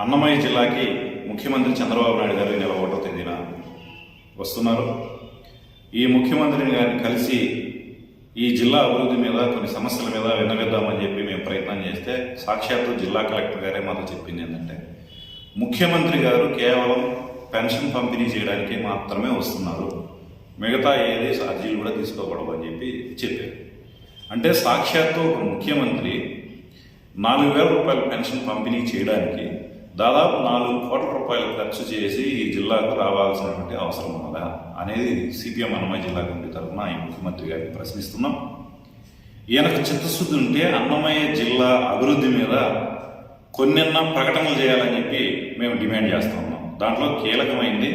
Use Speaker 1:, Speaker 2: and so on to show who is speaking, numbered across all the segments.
Speaker 1: అన్నమయ్య జిల్లాకి ముఖ్యమంత్రి చంద్రబాబు నాయుడు గారు నెల ఒకటో తేదీన వస్తున్నారు. ఈ ముఖ్యమంత్రిని గారిని కలిసి ఈ జిల్లా అభివృద్ధి మీద కొన్ని సమస్యల మీద విన్నవిద్దామని చెప్పి మేము ప్రయత్నం చేస్తే సాక్షాత్తు జిల్లా కలెక్టర్ గారే మాతో చెప్పింది ఏంటంటే ముఖ్యమంత్రి గారు కేవలం పెన్షన్ పంపిణీ చేయడానికి మాత్రమే వస్తున్నారు. మిగతా ఏది అర్జీలు కూడా తీసుకోకూడదు అని చెప్పి చెప్పారు. అంటే సాక్షాత్తు ఒక ముఖ్యమంత్రి నాలుగు వేల రూపాయల పెన్షన్ పంపిణీ చేయడానికి దాదాపు నాలుగు కోట్ల రూపాయలు ఖర్చు చేసి ఈ జిల్లాకు రావాల్సినటువంటి అవసరం ఉన్నదా అనేది సిపిఎం అన్నమయ్య జిల్లా కమిటీ తరఫున ఈ ముఖ్యమంత్రి గారిని ప్రశ్నిస్తున్నాం. ఈయనకు చిత్తశుద్ధి ఉంటే అన్నమయ్య జిల్లా అభివృద్ధి మీద కొన్నిన్న ప్రకటనలు చేయాలని చెప్పి మేము డిమాండ్ చేస్తున్నాం దాంట్లో కీలకమైంది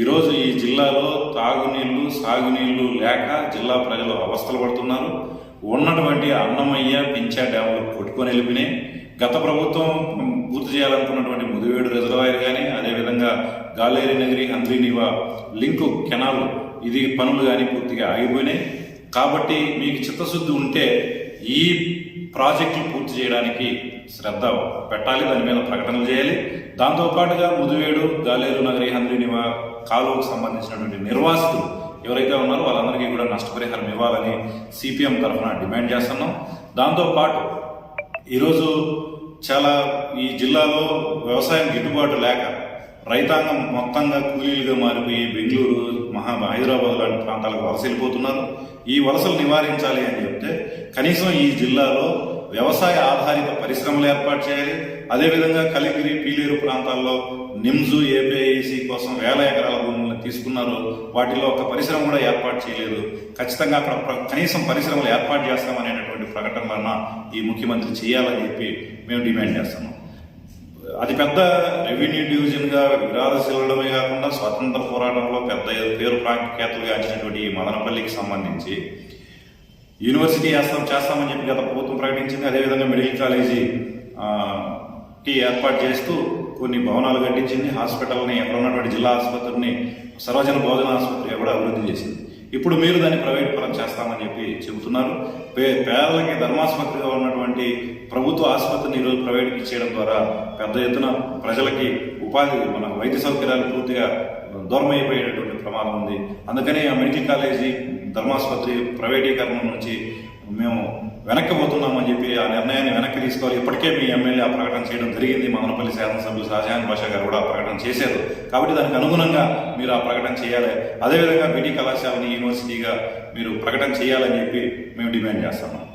Speaker 1: ఈరోజు ఈ జిల్లాలో తాగునీళ్ళు సాగునీళ్ళు లేక జిల్లా ప్రజలు అవస్థలు పడుతున్నారు. ఉన్నటువంటి అన్నమయ్య పింఛా డ్యాములు కొట్టుకొని వెళ్ళిపోయినాయి. గత ప్రభుత్వం పూర్తి చేయాలనుకున్నటువంటి ముదివేడు రిజర్వాయర్ కానీ అదేవిధంగా గాలేరి నగరి హంద్రీనివా లింకు కెనాల్ ఇది పనులు కానీ పూర్తిగా ఆగిపోయినాయి. కాబట్టి మీకు చిత్తశుద్ధి ఉంటే ఈ ప్రాజెక్టులు పూర్తి చేయడానికి శ్రద్ధ పెట్టాలి దాని మీద ప్రకటనలు చేయాలి. దాంతోపాటుగా ముదివేడు గాలేరు నగరి హంద్రీనివా కాలువకు సంబంధించినటువంటి నిర్వాసితులు ఎవరైతే ఉన్నారో వాళ్ళందరికీ కూడా నష్టపరిహారం ఇవ్వాలని సిపిఎం తరఫున డిమాండ్ చేస్తున్నాం. దాంతోపాటు ఈరోజు చాలా ఈ జిల్లాలో వ్యవసాయం గిట్టుబాటు లేక రైతాంగం మొత్తంగా కూలీలుగా మారిపోయి బెంగళూరు మహా హైదరాబాద్ లాంటి ప్రాంతాలకు వలస వెళ్ళిపోతున్నారు. ఈ వలసలు నివారించాలి అని చెప్తే కనీసం ఈ జిల్లాలో వ్యవసాయ ఆధారిత పరిశ్రమలు ఏర్పాటు చేయాలి. అదేవిధంగా కలిగిరి పీలేరు ప్రాంతాల్లో నిమ్జు ఏపీఐసి కోసం వేల ఎకరాల భూములను తీసుకున్నారు. వాటిలో ఒక పరిశ్రమ కూడా ఏర్పాటు చేయలేదు. ఖచ్చితంగా అక్కడ కనీసం పరిశ్రమలు ఏర్పాటు చేస్తామనేటటువంటి ప్రకటనలన్న ఈ ముఖ్యమంత్రి చేయాలని చెప్పి మేము డిమాండ్ చేస్తున్నాం. అది పెద్ద రెవెన్యూ డివిజన్గా విరాదశీలడమే కాకుండా స్వతంత్ర పోరాటంలో పెద్ద పేరు ప్రాఖ్యాతలు గాంచినటువంటి ఈ మదనపల్లికి సంబంధించి యూనివర్సిటీ వేస్తాం చేస్తామని చెప్పి గత ప్రభుత్వం ప్రకటించింది. అదేవిధంగా మెడికల్ కాలేజీ టీ ఏర్పాటు చేస్తూ కొన్ని భవనాలు కట్టించింది. హాస్పిటల్ని ఎక్కడ ఉన్నటువంటి జిల్లా ఆసుపత్రిని సర్వజన భోజన ఆసుపత్రిగా కూడా అభివృద్ధి చేసింది. ఇప్పుడు మీరు దాన్ని ప్రైవేట్ పరం చేస్తామని చెప్పి చెబుతున్నారు. పే పేదలకి ధర్మాసుపత్రిగా ఉన్నటువంటి ప్రభుత్వ ఆసుపత్రిని ఈరోజు ప్రైవేట్కి ఇచ్చేయడం ద్వారా పెద్ద ఎత్తున ప్రజలకి ఉపాధి మన వైద్య సౌకర్యాలు పూర్తిగా దూరమైపోయేటటువంటి ప్రమాదం ఉంది. అందుకని ఆ మెడికల్ కాలేజీ ధర్మాసుపత్రి ప్రైవేటీకరణ నుంచి మేము వెనక్కి పోతున్నామని చెప్పి ఆ నిర్ణయాన్ని వెనక్కి తీసుకోవాలి. ఇప్పటికే మీ ఎమ్మెల్యే ఆ ప్రకటన చేయడం జరిగింది. మదనపల్లి శాసనసభ్యులు షాజహాన్ భాష గారు కూడా ఆ ప్రకటన చేశారు. కాబట్టి దానికి అనుగుణంగా మీరు ఆ ప్రకటన చేయాలి. అదేవిధంగా బీటీ కళాశాలని యూనివర్సిటీగా మీరు ప్రకటన చేయాలని చెప్పి మేము డిమాండ్ చేస్తాము